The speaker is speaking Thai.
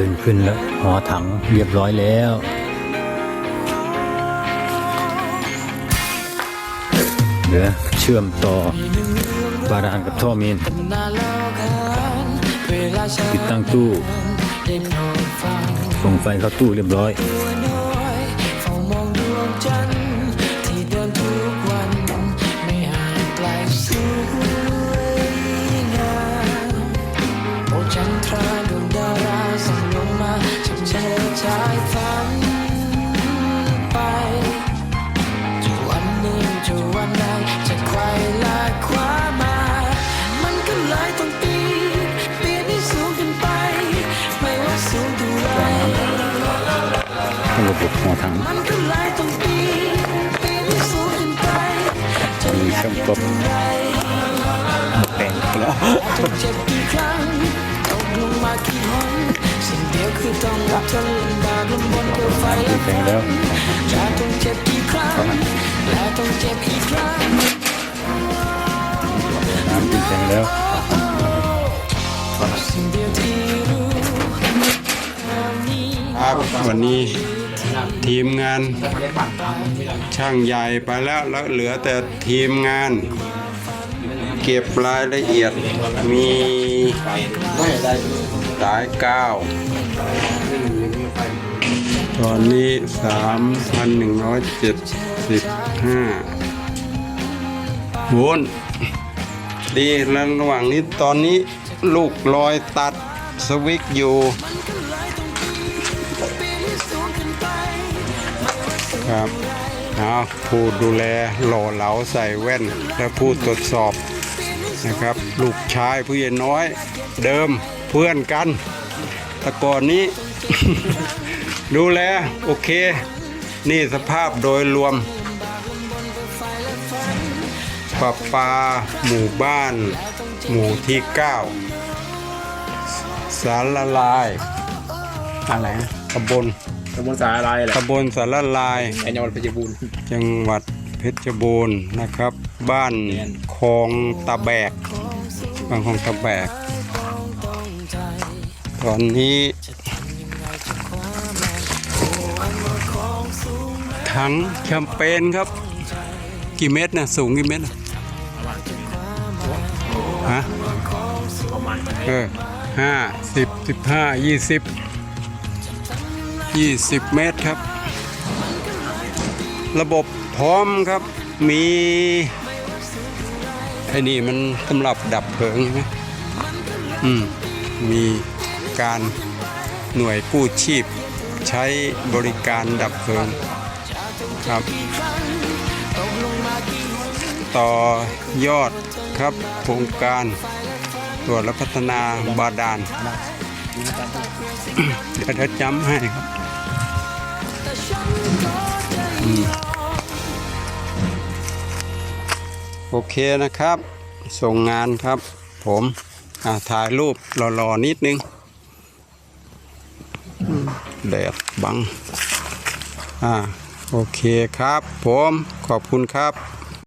เดินขึ้นหอถังเรียบร้อยแล้วเหลือเชื่อมต่อบาดานกับท่อมินติดตั้งตู้ส่งไฟเข้าตู้เรียบร้อย จะต้องเจ็บกี่ครั้งและต้องเจ็บอีกครั้งน้ำติดแต่งแล้วสิ่งเดียวที่รู้นี้ครับวันนี้ ทีมงานช่างใหญ่ไปแล้วแล้วเหลือแต่ทีมงาน เก็บรายละเอียดมีสายก้าวตอนนี้ 3,175โวลต์ดีแล้วระหว่างนี้ตอนนี้ลูกลอยตัดสวิกอยู่ ครับเอาผู้ดูแลหล่อเหลาใส่แว่น และผู้ตรวจสอบนะครับ ลูกชายผู้ใหญ่น้อย เดิมเพื่อนกันแตะก่อนนี้ ดูแลโอเค นี่สภาพโดยรวมปะปาหมู่บ้าน หมู่ที่ 9 สารละลาย อะไรตำบล ตำบลสาอะไรแหละตำบลสารละลายไอ้จังหวัดเพชรบูรณ์ จังหวัดเพชรบูรณ์นะครับ บ้านคลองตะแบกบ้านคลองตะแบก ตอนนี้ ถังแคมเปญครับ กี่เมตรนะสูงกี่เมตรน่ะฮะเออห้าสิบสิบห้ายี่สิบ ยี่สิบเมตรครับ ระบบพร้อมครับ มีไอ้นี่มันสำหรับดับเพลิงใช่ไหมอืม มีการหน่วยกู้ชีพใช้บริการดับเพลิงครับ ต่อยอดครับโครงการตรวจและพัฒนาบาดาล เดี๋ยวจะจำให้ครับโอเคนะครับ ส่งงานครับ ผมอ่าถ่ายรูปหล่อๆนิดนึงแดดบัง อ่า โอเคครับ ผม ขอบคุณครับ